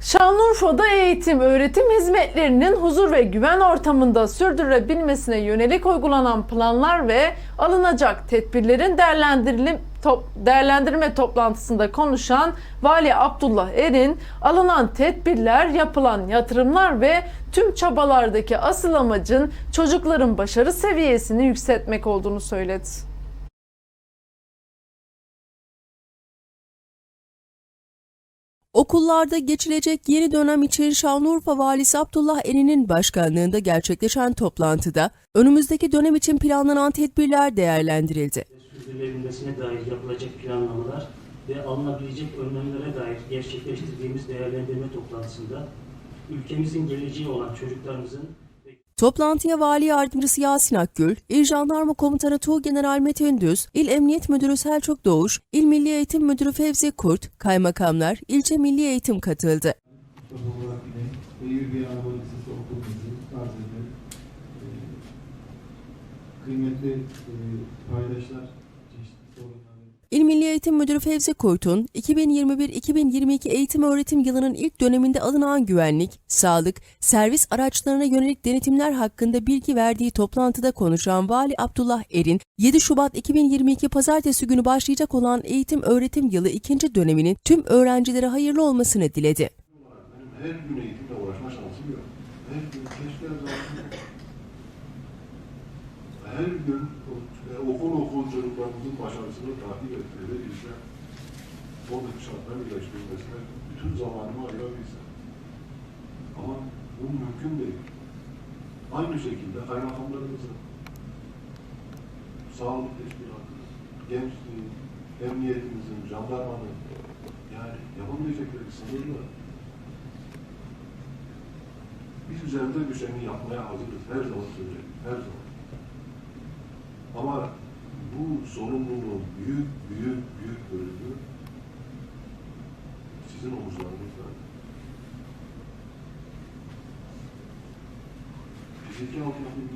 Şanlıurfa'da eğitim, öğretim hizmetlerinin huzur ve güven ortamında sürdürülebilmesine yönelik uygulanan planlar ve alınacak tedbirlerin değerlendirilip top- değerlendirme toplantısında konuşan Vali Abdullah Erin, alınan tedbirler, yapılan yatırımlar ve tüm çabalardaki asıl amacın çocukların başarı seviyesini yükseltmek olduğunu söyledi. Okullarda geçilecek yeni dönem için Şanlıurfa Valisi Abdullah Eren'in başkanlığında gerçekleşen toplantıda önümüzdeki dönem için planlanan tedbirler değerlendirildi. sürdürülebilmesine dair yapılacak planlamalar ve alınabilecek önlemlere dair gerçekleştirdiğimiz değerlendirme toplantısında ülkemizin geleceği olan çocuklarımızın Toplantıya Vali Yardımcısı Yasin Akgül, İl Jandarma Komutanı Tuğgeneral Metin Düz, İl Emniyet Müdürü Selçuk Doğuş, İl Milli Eğitim Müdürü Fevzi Kurt, kaymakamlar, ilçe Milli Eğitim katıldı. Kıymetli e, paydaşlar, çeşitli sorunları İl Milli Eğitim Müdürü Fevzi Kurt'un 2021-2022 eğitim öğretim yılının ilk döneminde alınan güvenlik, sağlık, servis araçlarına yönelik denetimler hakkında bilgi verdiği toplantıda konuşan Vali Abdullah Erin, 7 Şubat 2022 Pazartesi günü başlayacak olan eğitim öğretim yılı ikinci döneminin tüm öğrencilere hayırlı olmasını diledi. Her gün eğitimle uğraşma şansım yok. Her gün keşke her gün e, okul okul çocuklarımızın başarısını takip etmeli, izle. Oradaki şartların iyileştirilmesine bütün zamanımı ayırabilsem. Ama bu mümkün değil. Aynı şekilde kaymakamlarımızın, sağlık teşkilatı, gençliğin, emniyetimizin, jandarmanın, yani yapabilecekleri sınırlı. Biz üzerinde düşeni yapmaya hazırız. Her zaman söylerim. Her zaman. Ama bu sorumluluğun büyük, büyük, büyük bölümü sizin omuzlarınızda. Fiziki altyapı